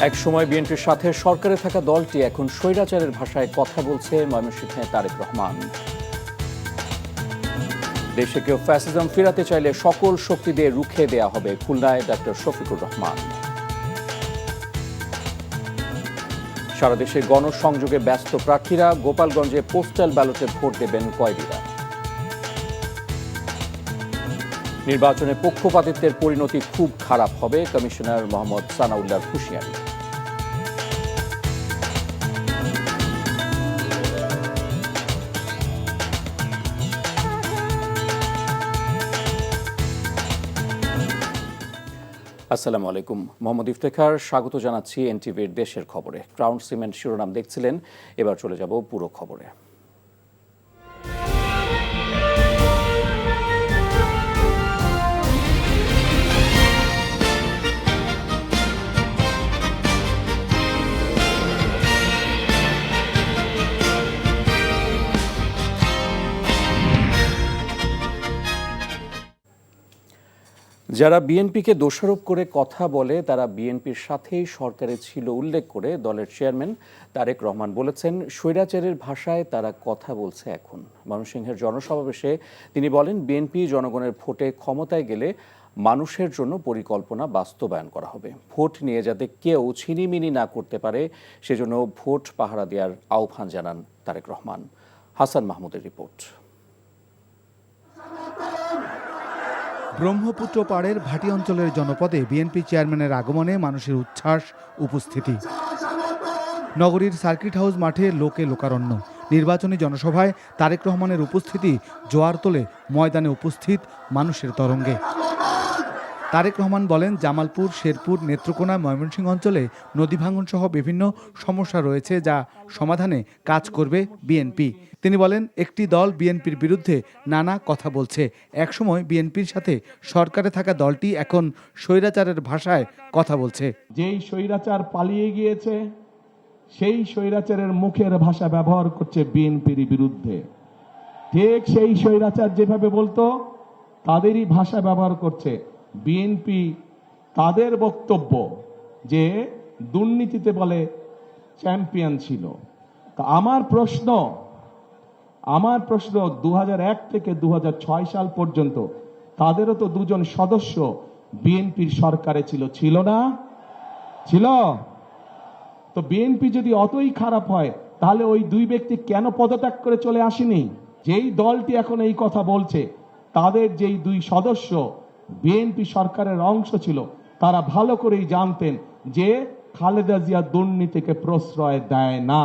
এক সময় বিএনপির সাথে সরকারে থাকা দলটি এখন স্বৈরাচারের ভাষায় কথা বলছে ময়মনসিংহে তারেক রহমান। দেশে কেউ ফ্যাসিজম ফেরাতে চাইলে সকল শক্তি দিয়ে রুখে দেয়া হবে খুলনায় ডাক্তার শফিকুর রহমান। সারা দেশে গণসংযোগে ব্যস্ত প্রার্থীরা গোপালগঞ্জে পোস্টাল ব্যালটে ভোট দেবেন কয়েদিরা। নির্বাচনে পক্ষপাতিত্বের পরিণতি খুব খারাপ হবে, কমিশনার মোহাম্মদ সানাউল্লাহর হুঁশিয়ারি। আসসালামু আলাইকুম। মোহাম্মদ ইফতেখার, স্বাগত জানাচ্ছি এনটিভির দেশের খবরে। ক্রাউন সিমেন্ট শিরোনাম দেখছিলেন, এবার চলে যাব পুরো খবরে। যারা বিএনপিকে দোষারোপ করে কথা বলে, তারা বিএনপির সাথেই সরকারে ছিল উল্লেখ করে দলের চেয়ারম্যান তারেক রহমান বলেছেন, স্বৈরাচারের ভাষায় তারা কথা বলছে এখন। ময়মনসিংহের জনসমাবেশে তিনি বলেন, বিএনপি জনগণের ভোটে ক্ষমতায় গেলে মানুষের জন্য পরিকল্পনা বাস্তবায়ন করা হবে। ভোট নিয়ে যাতে কেউ ছিনিমিনি না করতে পারে, সেজন্য ভোট পাহারা দেওয়ার আহ্বান জানান তারেক রহমান। হাসান মাহমুদের রিপোর্ট। ব্রহ্মপুত্র পাড়ের ভাটি অঞ্চলের জনপদে বিএনপি চেয়ারম্যানের আগমনে মানুষের উচ্ছ্বাস, উপস্থিতি। নগরীর সার্কিট হাউস মাঠে লোকে লোকারণ্য। নির্বাচনী জনসভায় তারেক রহমানের উপস্থিতি, জোয়ার তোলে ময়দানে উপস্থিত মানুষের তরঙ্গে। তারেক রহমান বলেন, জামালপুর, শেরপুর, নেত্রকোনা, ময়মনসিংহ অঞ্চলে নদী ভাঙন সহ বিভিন্ন সমস্যা রয়েছে যা সমাধানে কাজ করবে বিএনপি। তিনি বলেন, একটি দল বিএনপির বিরুদ্ধে নানা কথা বলছে। একসময় বিএনপির সাথে সরকারে থাকা দলটি এখন স্বৈরাচারের ভাষায় কথা বলছে। যেই স্বৈরাচার পালিয়ে গিয়েছে, সেই স্বৈরাচারের মুখের ভাষা ব্যবহার করছে বিএনপির বিরুদ্ধে। ঠিক সেই স্বৈরাচার যেভাবে বলতো, তাদেরই ভাষা ব্যবহার করছে। বিএনপি তাদের বক্তব্য যে দুর্নীতিতে বলে চ্যাম্পিয়ন ছিল। তা আমার প্রশ্ন আমার প্রশ্ন দু হাজার এক থেকে দু হাজার ছয় সাল পর্যন্ত তাদেরও তো দুজন সদস্য বিএনপির সরকারে ছিল ছিল না? ছিল। তো বিএনপি যদি অতই খারাপ হয়, তাহলে ওই দুই ব্যক্তি কেন পদত্যাগ করে চলে আসেনি? যেই দলটি এখন এই কথা বলছে, তাদের যেই দুই সদস্য বিএনপি সরকারের অংশ ছিল তারা ভালো করেই জানতেন যে খালেদা জিয়া দুর্নীতিকে প্রশ্রয় দেয় না।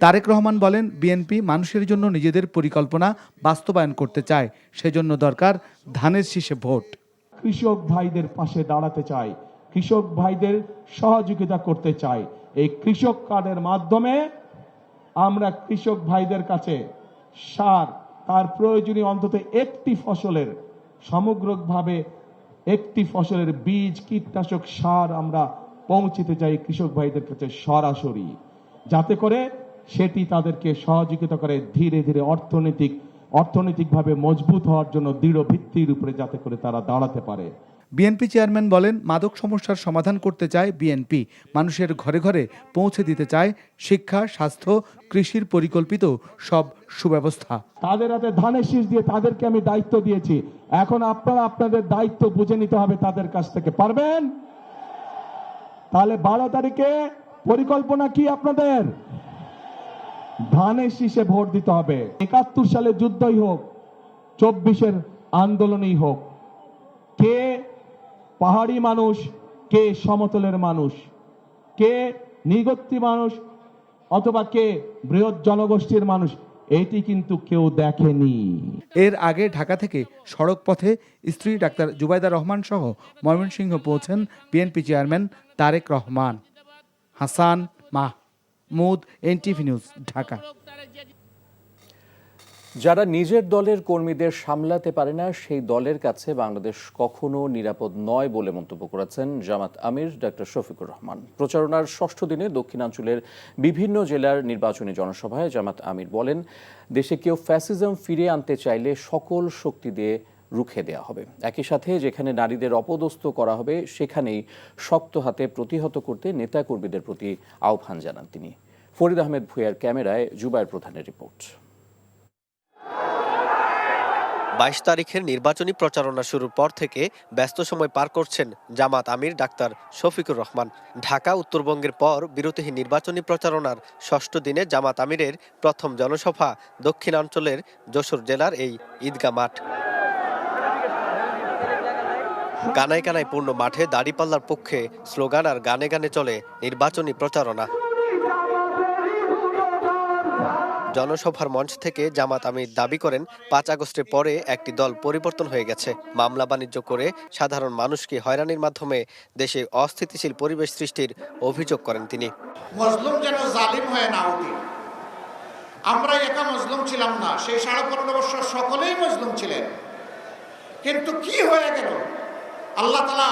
তারেক রহমান বলেন বিএনপি মানুষের জন্য নিজেদের পরিকল্পনা বাস্তবায়ন করতে চায় সেজন্য দরকার ধানের শীষে ভোট। কৃষক ভাইদের পাশে দাঁড়াতে চাই কৃষক ভাইদের সহযোগিতা করতে চাই এই কৃষক কার্ডের মাধ্যমে আমরা কৃষক ভাইদের কাছে সার তার প্রয়োজনীয় অন্তত একটি ফসলের সমগ্রভাবে একটি ফসলের বীজ, কীটনাশক সার আমরা পৌঁছিতে চাই কৃষক ভাইদের কাছে সরাসরি। যাতে করে সেটি তাদেরকে সহযোগিতা করে ধীরে ধীরে অর্থনৈতিক, অর্থনৈতিকভাবে মজবুত হওয়ার জন্য দৃঢ় ভিত্তির উপরে যাতে করে তারা দাঁড়াতে পারে। বিএনপি চেয়ারম্যান বলেন, মাদক সমস্যার সমাধান করতে চায় বিএনপি। মানুষের ঘরে ঘরে পৌঁছে দিতে চায় শিক্ষা, স্বাস্থ্য, কৃষির পরিকল্পিত সব সুব্যবস্থা। তাদের হাতে ধানের শীষ দিয়ে তাদেরকে আমি দায়িত্ব দিয়েছি। এখন আপনারা আপনাদের দায়িত্ব বুঝে নিতে হবে তাদের কাছ থেকে। পারবেন? তাহলে বারো তারিখে পরিকল্পনা কি আপনাদের? ধানের শীষে ভোট দিতে হবে। একাত্তর সালে যুদ্ধই হোক, চব্বিশের আন্দোলনই হোক, কে পাহাড়ি মানুষ, কে সমতলের মানুষ? কে নিগত্তি মানুষ অথবা কে বৃহৎ জনগোষ্ঠীর মানুষ? এটি কিন্তু কেউ দেখেনি। এর আগে ঢাকা থেকে সড়ক পথে স্ত্রী ডাক্তার জুবাইদা রহমান সহ Mymensingh পৌঁছেন BNP chairman Tarek Rahman. Hasan Mahmud, NTV news, Dhaka. যারা নিজের দলের কর্মীদের সামলাতে পারে না, সেই দলের কাছে বাংলাদেশ কখনো নিরাপদ নয় বলে মন্তব্য করেছেন জামাত আমির ডক্টর শফিকুর রহমান। প্রচারণার ষষ্ঠ দিনে দক্ষিণাঞ্চলের বিভিন্ন জেলার নির্বাচনী জনসভায় জামাত আমির বলেন, দেশে কেউ ফ্যাসিজম ফিরে আনতে চাইলে সকল শক্তি দিয়ে রুখে দেওয়া হবে। একই সাথে যেখানে নারীদের অপদস্থ করা হবে, সেখানেই শক্ত হাতে প্রতিহত করতে নেতাকর্মীদের প্রতি আহ্বান জানান তিনি। ফরিদ আহমেদ ভুঁইয়ার ক্যামেরায় জুবায়ের প্রধানের রিপোর্ট। বাইশ তারিখের নির্বাচনী প্রচারণা শুরুর পর থেকে ব্যস্ত সময় পার করছেন জামাত আমির, ডাক্তার শফিকুর রহমান। ঢাকা, উত্তরবঙ্গের পর বিরতিহীন নির্বাচনী প্রচারণার ষষ্ঠ দিনে জামাত আমিরের প্রথম জনসভা দক্ষিণাঞ্চলের যশোর জেলার এই ঈদগা মাঠ। কানায় কানায় পূর্ণ মাঠে দাড়িপাল্লার পক্ষে স্লোগান আর গানে গানে চলে নির্বাচনী প্রচারণা। জনসভার মঞ্চ থেকে জামাত আমির দাবি করেন, পাঁচ আগস্টের পরে একটি দল পরিবর্তন হয়ে গেছে। মামলা বাণিজ্য করে সাধারণ মানুষকে হয়রানির মাধ্যমে দেশে অস্থিতিশীল পরিবেশ সৃষ্টির অভিযোগ করেন তিনি। মজলুম যেন জালিম হয়ে না উঠি আমরা একা মজলুম ছিলাম না, সেই সাড়ে পনেরো বছর সকলেই মজলুম ছিলেন। কিন্তু কি হয়ে গেল? আল্লাহ তালা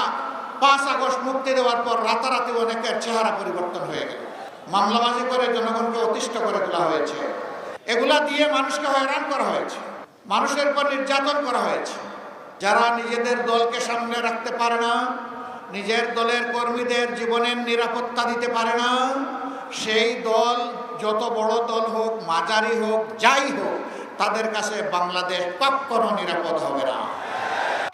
পাঁচ আগস্ট মুক্তি দেওয়ার পর রাতারাতি অনেকের চেহারা পরিবর্তন হয়ে গেল। মামলাবাজি করে জনগণকে অতিষ্ঠ করে তোলা হয়েছে। এগুলা দিয়ে মানুষকে হয়রান করা হয়েছে। মানুষের উপর নির্যাতন করা হয়েছে। যারা নিজেদের দলকে সামনে রাখতে পারে না, নিজের দলের কর্মীদের জীবনের নিরাপত্তা দিতে পারে না, সেই দল যত বড় দল হোক, মাঝারি হোক, যাই হোক, তাদের কাছে বাংলাদেশ কখনো নিরাপদ হবে না।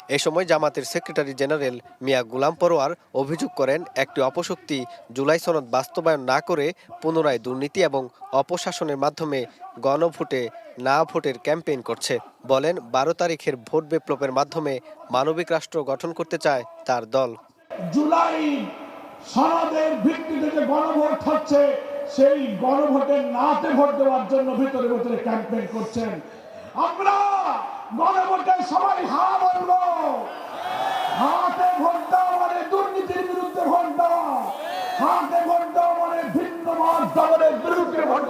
এ সময় জামাতের সেক্রেটারি জেনারেল মিয়া গুলাম পরোয়ার অভিযোগ করেন, একটি অপশক্তি জুলাই সনদ বাস্তবায়ন না করে পুনরায় দুর্নীতি এবং অপশাসনের মাধ্যমে গণভোটে না ভোটের ক্যাম্পেইন করছে। বলেন, বারো তারিখের ভোট বিপ্লবের মাধ্যমে মানবিক রাষ্ট্র গঠন করতে চায় তার দল। জুলাই সনদের ভিত্তিতে যে গণভোট হচ্ছে, সেই গণভোটের নাতে ভোট দেওয়ার জন্য ভিতরে ভিতরে ক্যাম্পেইন করছেন। আমরা গণভোটে সবাই হা বলব হাতে ভোট দাও মানে দুর্নীতির বিরুদ্ধে ভোট দাও হাতে ভোট দাও মানে ভিন্ন মত দলের বিরুদ্ধে ভোট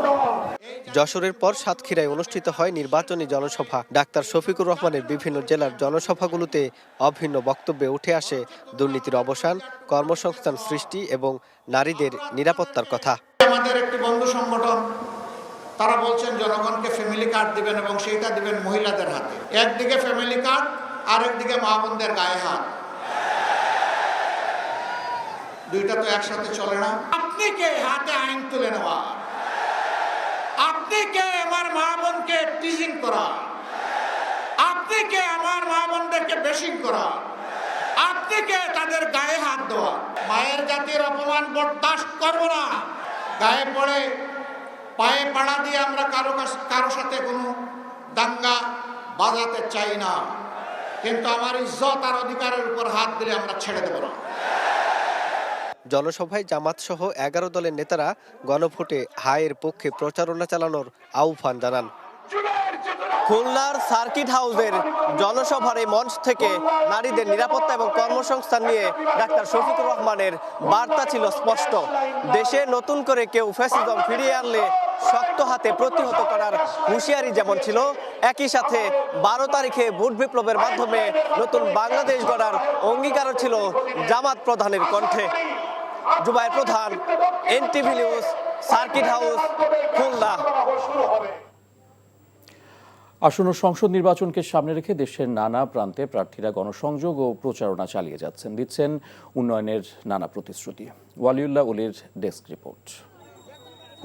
যশোরের পর সাতক্ষীরায় অনুষ্ঠিত হয় নির্বাচনী জনসভা। ডাক্তার শফিকুর রহমানের বিভিন্ন জেলার জনসভাগুলোতে অভিন্ন বক্তব্যে উঠে আসে দুর্নীতির অবসান কর্মসংস্থান সৃষ্টি এবং নারীদের নিরাপত্তার কথা। আমাদের একটি বন্ধু সংগঠন তারা বলছেন, জনগণকে ফ্যামিলি কার্ড দিবেন এবং সেইটা দিবেন মহিলাদের হাতে। একদিকে ফ্যামিলি কার্ড আরেকদিকে মা বোনদের গায়ে হাত। দুইটা তো একসাথে চলে না। আপনি কে? হাতে আইন তুলে নেওয়া। আপনি কে? আমার মা বোনকে টিজিং করা। আপনি কে? আমার মা বোনদেরকে বেশিং করা। আপনি কে? তাদের গায়ে হাত দেওয়া। মায়ের জাতির অপমান বরদাস্ত করব না। গায়ে পড়ে পায়ে পাড়া দিয়ে আমরা কারও কারও সাথে কোনো দাঙ্গা বাজাতে চাই না। কিন্তু আমার ইজ্জত আর অধিকারের উপর হাত দিলে আমরা ছেড়ে দেব না। জনসভায় জামাত সহ এগারো দলের নেতারা গণভোটে হায়ের পক্ষে প্রচারণা চালানোর আহ্বান জানান। খুলনার সার্কিট হাউসের জনসভার এই মঞ্চ থেকে নারীদের নিরাপত্তা এবং কর্মসংস্থান নিয়ে ডাক্তার শফিকুর রহমানের বার্তা ছিল স্পষ্ট। দেশে নতুন করে কেউ ফ্যাসিজম ফিরিয়ে আনলে শক্ত হাতে প্রতিহত করার হুঁশিয়ারি যেমন ছিল, একই সাথে বারো তারিখে ভোট বিপ্লবের মাধ্যমে নতুন বাংলাদেশ গড়ার অঙ্গীকারও ছিল জামাত প্রধানের কণ্ঠে। Zubair Prodhan, NTV news, circuit house, Khulna. আসন্ন সংসদ নির্বাচনকে সামনে রেখে দেশের নানা প্রান্তে প্রার্থীরা গণসংযোগ ও প্রচারণা চালিয়ে যাচ্ছেন, দিচ্ছেন উন্নয়নের নানা প্রতিশ্রুতি। ওয়ালিউল্লাহ উলির ডেস্ক রিপোর্ট।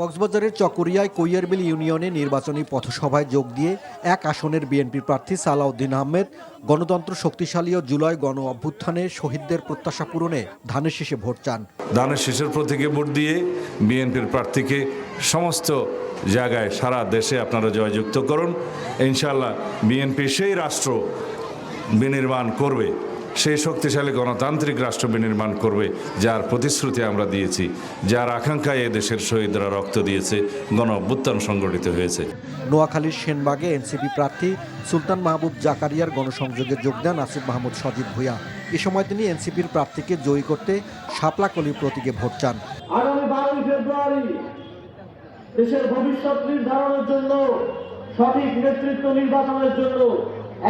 কক্সবাজারের চকরিয়ায় কৈয়ারবিল ইউনিয়নে নির্বাচনী পথসভায় যোগ দিয়ে এক আসনের বিএনপি প্রার্থী সালাউদ্দিন আহমেদ গণতন্ত্র শক্তিশালী ও জুলাই গণ অভ্যুত্থানে শহীদদের প্রত্যাশা পূরণে ধানের শীষে ভোট চান। ধানের শীষের প্রতীকে ভোট দিয়ে বিএনপির প্রার্থীকে সমস্ত জায়গায়, সারা দেশে আপনারা জয়যুক্ত করুন। ইনশাল্লাহ বিএনপি সেই রাষ্ট্র বিনির্মাণ করবে। সেই শক্তিশালী গণতান্ত্রিক রাষ্ট্র বিনির্মাণ করবে যার প্রতিশ্রুতি আমরা দিয়েছি যার আকাঙ্ক্ষায় এ দেশের শহীদরা রক্ত দিয়েছে গণ অভ্যুত্থান সংগঠিত হয়েছে। নোয়াখালীর সেনবাগে এনসিপি প্রার্থী সুলতান মাহবুব জাকারিয়ার গণসংযোগে যোগ দেন আসিফ মাহমুদ সজীব ভূঁইয়া। এ সময় তিনি এনসিপির প্রার্থীকে জয়ী করতে শাপলাকলির প্রতীকে ভোট চান। আগামী বারোই ফেব্রুয়ারি দেশের ভবিষ্যৎ নির্ধারণের জন্য সঠিক নেতৃত্ব নির্বাচনের জন্য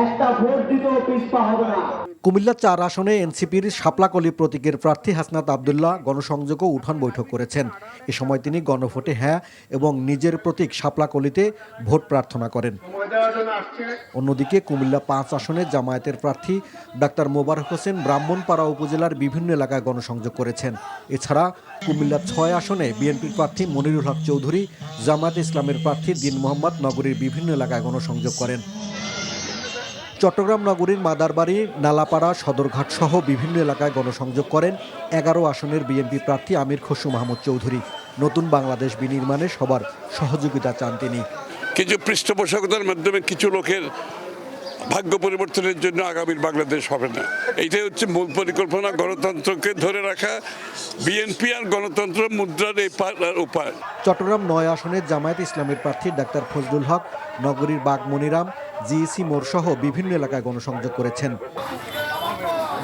একটা ভোট দিতেও পিছপা হবে না। কুমিল্লা চার আসনে এনসিপির শাপলাকলি প্রতীকের প্রার্থী হাসনাত আবদুল্লাহ গণসংযোগ ও উঠান বৈঠক করেছেন। এ সময় তিনি গণভোটে হ্যাঁ এবং নিজের প্রতীক শাপলাকলিতে ভোট প্রার্থনা করেন। অন্যদিকে কুমিল্লা পাঁচ আসনে জামায়াতের প্রার্থী ডাক্তার মোবারক হোসেন ব্রাহ্মণপাড়া উপজেলার বিভিন্ন এলাকায় গণসংযোগ করেছেন। এছাড়া কুমিল্লা ছয় আসনে বিএনপির প্রার্থী মনিরুল হক চৌধুরী, জামায়াত ইসলামের প্রার্থী দিন মোহাম্মদ নগরীর বিভিন্ন এলাকায় গণসংযোগ করেন। চট্টগ্রাম নগরীর মাদারবাড়ি, নালাপাড়া, সদরঘাট সহ বিভিন্ন এলাকায় গণসংযোগ করেন এগারো আসনের বিএনপি প্রার্থী আমির খসরু মাহমুদ চৌধুরী। নতুন বাংলাদেশ বিনির্মাণে সবার সহযোগিতা চান তিনি। কিছু পৃষ্ঠপোষকতার মাধ্যমে কিছু লোকের ভাগ্য পরিবর্তনের জন্য আগামীর বাংলাদেশ হবে না। এইটাই হচ্ছে মূল পরিকল্পনা গণতন্ত্রকে ধরে রাখা, বিএনপি আর গণতন্ত্র মুদ্রার এই উপায়। চট্টগ্রাম নয় আসনের জামায়াত ইসলামের প্রার্থী ডাক্তার ফজলুল হক, নগরীর বাগ মনিরাম, জিইসি মোড় সহ বিভিন্ন এলাকায় গণসংযোগ করেছেন।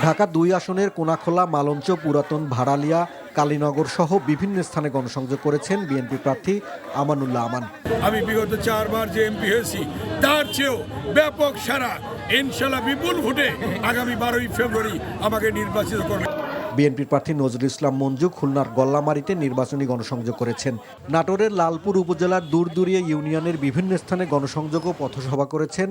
ঢাকা দুই আসনের কোনাখোলা, মালঞ্চ, পুরাতন ভাড়ালিয়া কালীনগর সহ বিভিন্ন স্থানে গণসংযোগ করেছেন বিএনপি প্রার্থী আমানুল্লাহ আমান। আমি বিগত চারবার যে এমপি হয়েছি, তার চেয়েও ব্যাপক সারা ইনশাল্লাহ বিপুল ভোটে আগামী বারোই ফেব্রুয়ারি আমাকে নির্বাচিত করবে। বিএনপির প্রার্থী নজরুল ইসলাম মঞ্জু খুলনার গল্লামারিতে নির্বাচনী গণসংযোগ করেছেন। নাটোরের লালপুর উপজেলার দূরদূরিয়া ইউনিয়নের বিভিন্ন স্থানে গণসংযোগ ও পথসভা করেছেন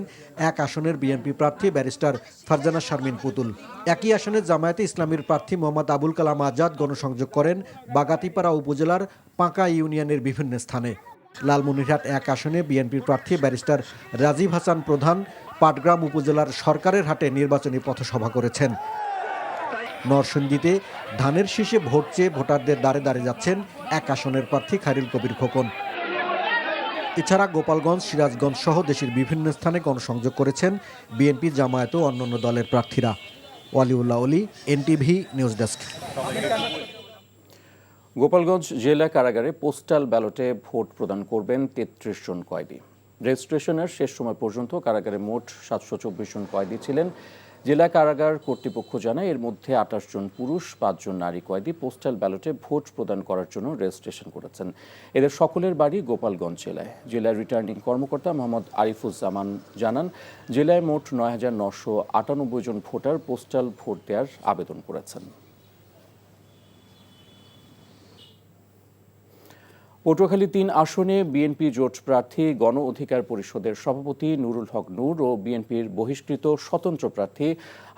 এক আসনের বিএনপি প্রার্থী ব্যারিস্টার ফারজানা শারমিন পুতুল। একই আসনে জামায়াতে ইসলামীর প্রার্থী মোহাম্মদ আবুল কালাম আজাদ গণসংযোগ করেন বাগাতিপাড়া উপজেলার পাঁকা ইউনিয়নের বিভিন্ন স্থানে। লালমনিরহাট এক আসনে বিএনপির প্রার্থী ব্যারিস্টার রাজীব হাসান প্রধান পাটগ্রাম উপজেলার সরকারের হাটে নির্বাচনী পথসভা করেছেন। নরসিংদীতে ধানের শীষে ভোট চেয়ে ভোটারদের দ্বারে দ্বারে যাচ্ছেন এক আসনের প্রার্থী খায়রুল কবির খোকন। এছাড়া গোপালগঞ্জ, সিরাজগঞ্জ সহ দেশের বিভিন্ন স্থানে গণসংযোগ করেছেন বিএনপি জামায়াত ও অন্যান্য দলের প্রার্থীরা। ওয়ালিউল্লাহ অলি, এনটিভি, নিউজ ডেস্ক। গোপালগঞ্জ জেলা কারাগারে পোস্টাল ব্যালটে ভোট প্রদান করবেন তেত্রিশ জন কয়েদি। রেজিস্ট্রেশনের শেষ সময় পর্যন্ত কারাগারে মোট সাতশো চব্বিশ জন কয়েদি ছিলেন। জেলা কারাগার কর্তৃপক্ষ জানায়, এর মধ্যে আঠাশ জন পুরুষ পাঁচজন নারী কয়েদি পোস্টাল ব্যালটে ভোট প্রদান করার জন্য রেজিস্ট্রেশন করেছেন। এদের সকলের বাড়ি গোপালগঞ্জ জেলায়। জেলার রিটার্নিং কর্মকর্তা মোহাম্মদ আরিফুজ্জামান জানান, জেলায় মোট নয় হাজার নশো আটানব্বই জন ভোটার পোস্টাল ভোট দেওয়ার আবেদন করেছেন। পটুয়াখালী তিন আসনে বিএনপি জোট প্রার্থী, গণ অধিকার পরিষদের সভাপতি নুরুল হক নূর ও বিএনপির বহিষ্কৃত স্বতন্ত্র প্রার্থী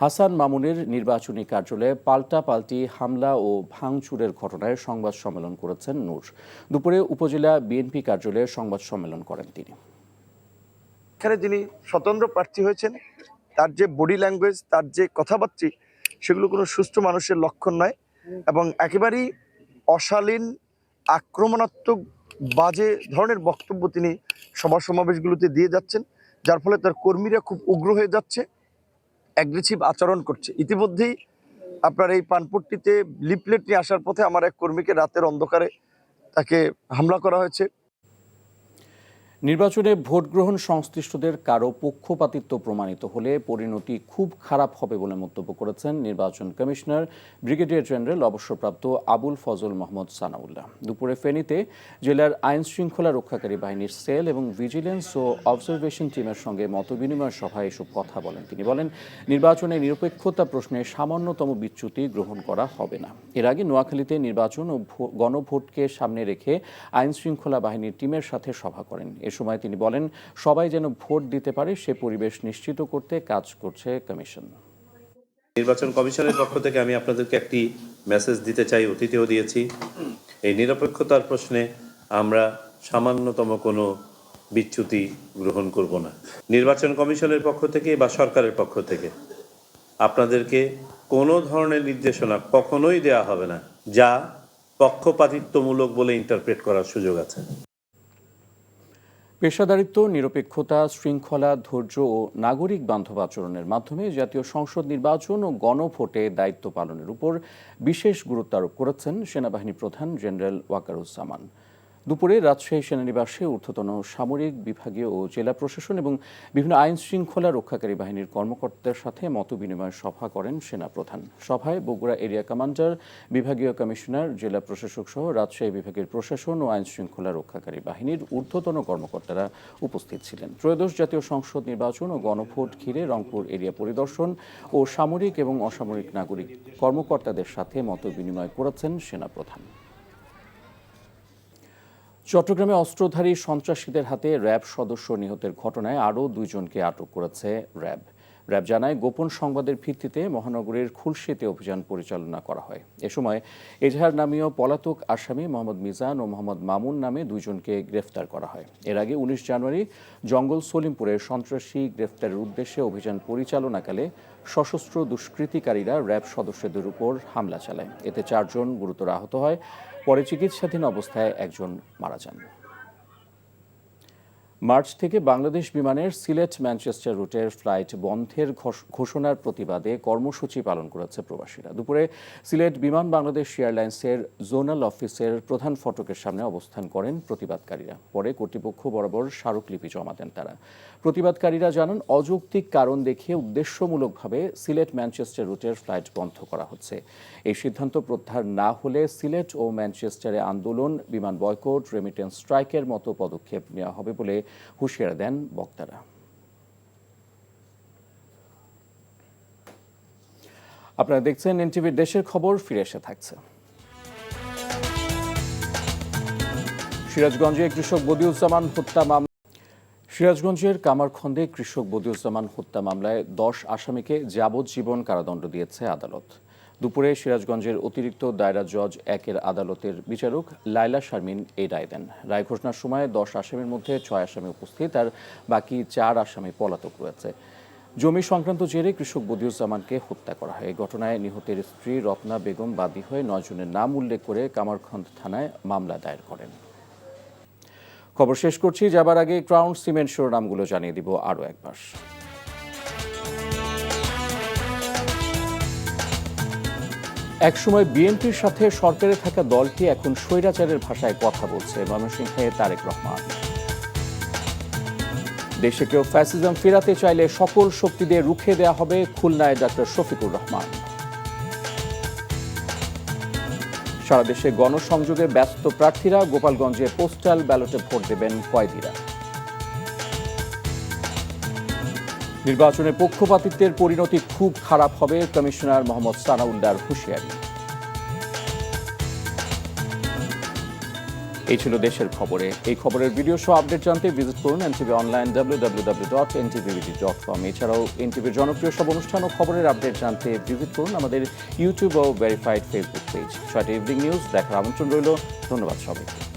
হাসান মামুনের নির্বাচনী কার্যালয়ে পাল্টা পাল্টি, হামলা ও ভাঙচুরের ঘটনায় সংবাদ সম্মেলন করেছেন নূর। দুপুরে উপজেলা বিএনপি কার্যালয়ে সংবাদ সম্মেলন করেন তিনি। এখানে যিনি স্বতন্ত্র প্রার্থী হয়েছেন, তার যে বডি ল্যাঙ্গুয়েজ, তার যে কথাবার্তা, সেগুলো কোনো সুস্থ মানুষের লক্ষণ নয় এবং একেবারেই অশালীন আক্রমণাত্মক বাজে ধরনের বক্তব্য তিনি সভা সমাবেশগুলোতে দিয়ে যাচ্ছেন, যার ফলে তার কর্মীরা খুব উগ্র হয়ে যাচ্ছে অ্যাগ্রেসিভ আচরণ করছে। ইতিমধ্যেই আপনার এই পানপট্টিতে লিপলেট নিয়ে আসার পথে আমার এক কর্মীকে রাতের অন্ধকারে তাকে হামলা করা হয়েছে। নির্বাচনে ভোট গ্রহণ সংশ্লিষ্টদের কারও পক্ষপাতিত্ব প্রমাণিত হলে পরিণতি খুব খারাপ হবে বলে মন্তব্য করেছেন নির্বাচন কমিশনার ব্রিগেডিয়ার জেনারেল অবসরপ্রাপ্ত আবুল ফজল মোহাম্মদ সানাউল্লাহ। দুপুরে ফেনীতে জেলার আইন শৃঙ্খলা রক্ষাকারী বাহিনীর সেল এবং ভিজিলেন্স ও অবজারভেশন টিমের সঙ্গে মতবিনিময় সভায় এসব কথা বলেন। তিনি বলেন, নির্বাচনে নিরপেক্ষতা প্রশ্নে সামান্যতম বিচ্যুতি গ্রহণ করা হবে না। এর আগে নোয়াখালীতে নির্বাচন ও গণভোটকে সামনে রেখে আইন শৃঙ্খলা বাহিনীর টিমের সাথে সভা করেন। সময় তিনি বলেন, সবাই যেন ভোট দিতে পারে, সে পরিবেশ নিশ্চিত করতে কাজ করছে কমিশন। নির্বাচন কমিশনের পক্ষ থেকে আমি আপনাদেরকে একটি মেসেজ দিতে চাই অতীতেও দিয়েছি। এই নিরপেক্ষতার প্রশ্নে আমরা সামান্যতম কোনো বিচ্যুতি গ্রহণ করব না। নির্বাচন কমিশনের পক্ষ থেকে বা সরকারের পক্ষ থেকে আপনাদেরকে কোনো ধরনের নির্দেশনা কখনোই দেয়া হবে না, যা পক্ষপাতিত্বমূলক বলে ইন্টারপ্রেট করার সুযোগ আছে। পেশাদারিত্ব, নিরপেক্ষতা, শৃঙ্খলা, ধৈর্য ও নাগরিক বান্ধব আচরণের মাধ্যমে জাতীয় সংসদ নির্বাচন ও গণভোটে দায়িত্ব পালনের উপর বিশেষ গুরুত্ব আরোপ করেছেন সেনাবাহিনী প্রধান জেনারেল ওয়াকারুজ্জামান। দুপুরে রাজশাহী সেনানিবাসে ঊর্ধ্বতন সামরিক বিভাগীয় ও জেলা প্রশাসন এবং বিভিন্ন আইন শৃঙ্খলা রক্ষাকারী বাহিনীর কর্মকর্তাদের সাথে মতবিনিময় সভা করেন সেনাপ্রধান। সভায় বগুড়া এরিয়া কমান্ডার, বিভাগীয় কমিশনার, জেলা প্রশাসক সহ রাজশাহী বিভাগের প্রশাসন ও আইন শৃঙ্খলা রক্ষাকারী বাহিনীর ঊর্ধ্বতন কর্মকর্তারা উপস্থিত ছিলেন। ত্রয়োদশ জাতীয় সংসদ নির্বাচন ও গণভোট ঘিরে রংপুর এরিয়া পরিদর্শন ও সামরিক এবং অসামরিক নাগরিক কর্মকর্তাদের সাথে মতবিনিময় করেছেন সেনাপ্রধান। চট্টগ্রামে অস্ত্রধারী সন্ত্রাসীদের হাতে র্যাব সদস্য নিহতের ঘটনায় আরও দুইজনকে আটক করেছে র্যাব। র্যাব জানায়, গোপন সংবাদের ভিত্তিতে মহানগরীর খুলশিতে অভিযান পরিচালনা করা হয়। এ সময় এজাহার নামীয় পলাতক আসামি মোহাম্মদ মিজান ও মোহাম্মদ মামুন নামে দুইজনকে গ্রেফতার করা হয়। এর আগে উনিশ জানুয়ারি জঙ্গল সলিমপুরে সন্ত্রাসী গ্রেফতারের উদ্দেশ্যে অভিযান পরিচালনাকালে সশস্ত্র দুষ্কৃতিকারীরা র্যাব সদস্যদের উপর হামলা চালায়। এতে চারজন গুরুতর আহত হয়। পরে চিকিৎসাধীন অবস্থায় একজন মারা যান। মার্চ থেকে বাংলাদেশ বিমানের সিলেট ম্যানচেস্টার রুটের ফ্লাইট বন্ধের ঘোষ- ঘোষণার প্রতিবাদে কর্মসূচি পালন করেছে প্রবাসীরা। দুপুরে সিলেট বিমান বাংলাদেশ এয়ারলাইন্সের জোনাল অফিসের প্রধান ফটকের সামনে অবস্থান করেন প্রতিবাদকারীরা। পরে কর্তৃপক্ষ বরাবর স্মারকলিপি জমা দেন তারা। প্রতিবাদকারীরা জানান, অযৌক্তিক কারণ দেখিয়ে উদ্দেশ্যমূলকভাবে সিলেট ম্যানচেস্টার রুটের ফ্লাইট বন্ধ করা হচ্ছে। এই সিদ্ধান্ত প্রত্যাহার না হলে সিলেট ও ম্যানচেস্টারে আন্দোলন, বিমান বয়কট রেমিটেন্স স্ট্রাইকের মতো পদক্ষেপ নেওয়া হবে বলে হুঁশিয়ার দেন বক্তারা। আপনারা দেখছেন এনটিভির দেশের খবর, ফিরে এসে থাকছে। সিরাজগঞ্জে কৃষক বদিউজ্জামান হত্যা মামলা সিরাজগঞ্জের কামারখন্দে কৃষক বদিউজ্জামান হত্যা মামলায় দশ আসামিকে যাবজ্জীবন কারাদণ্ড দিয়েছে আদালত। দুপুরে সিরাজগঞ্জের অতিরিক্ত দায়রা জজ একের আদালতের বিচারক লাইলা শারমিন এই রায় দেন। রায় ঘোষণার সময় দশ আসামির মধ্যে ছয় আসামি উপস্থিত, আর বাকি চার আসামি পলাতক রয়েছে। জমি সংক্রান্ত জেরে কৃষক বদিউজ্জামানকে হত্যা করা হয়। এই ঘটনায় নিহতের স্ত্রী রত্না বেগম বাদী হয়ে নয়জনের নাম উল্লেখ করে কামারখন্দ থানায় মামলা দায়ের করেন। খবর শেষ করছি। যাবার আগে ক্রাউন সিমেন্ট শিরোনামগুলো জানিয়ে দিব আরও একবার। একসময় বিএনপির সাথে সরকারে থাকা দলটি এখন স্বৈরাচারের ভাষায় কথা বলছে। ময়মনসিংহে তারেক রহমান। দেশে কেউ ফ্যাসিজম ফেরাতে চাইলে সকল শক্তি দিয়ে রুখে দেওয়া হবে খুলনায় ডক্টর শফিকুর রহমান। সারা দেশে গণসংযোগে ব্যস্ত প্রার্থীরা গোপালগঞ্জে পোস্টাল ব্যালটে ভোট দেবেন কয়েদিরা। নির্বাচনে পক্ষপাতিত্বের পরিণতি খুব খারাপ হবে কমিশনার মোহাম্মদ সানাউল্লাহর হুঁশিয়ারি। এই ছিল দেশের খবরে। এই খবরের ভিডিও শো আপডেট জানতে ভিজিট করুন NTV online W W W dot NTVBD dot com এছাড়াও এনটিভির জনপ্রিয় সব অনুষ্ঠান ও খবরের আপডেট জানতে ভিজিট করুন আমাদের ইউটিউব ও ভেরিফাইড ফেসবুক পেজ ছয়টা ইভিনিং নিউজ দেখার আমন্ত্রণ রইল। ধন্যবাদ সবাইকে।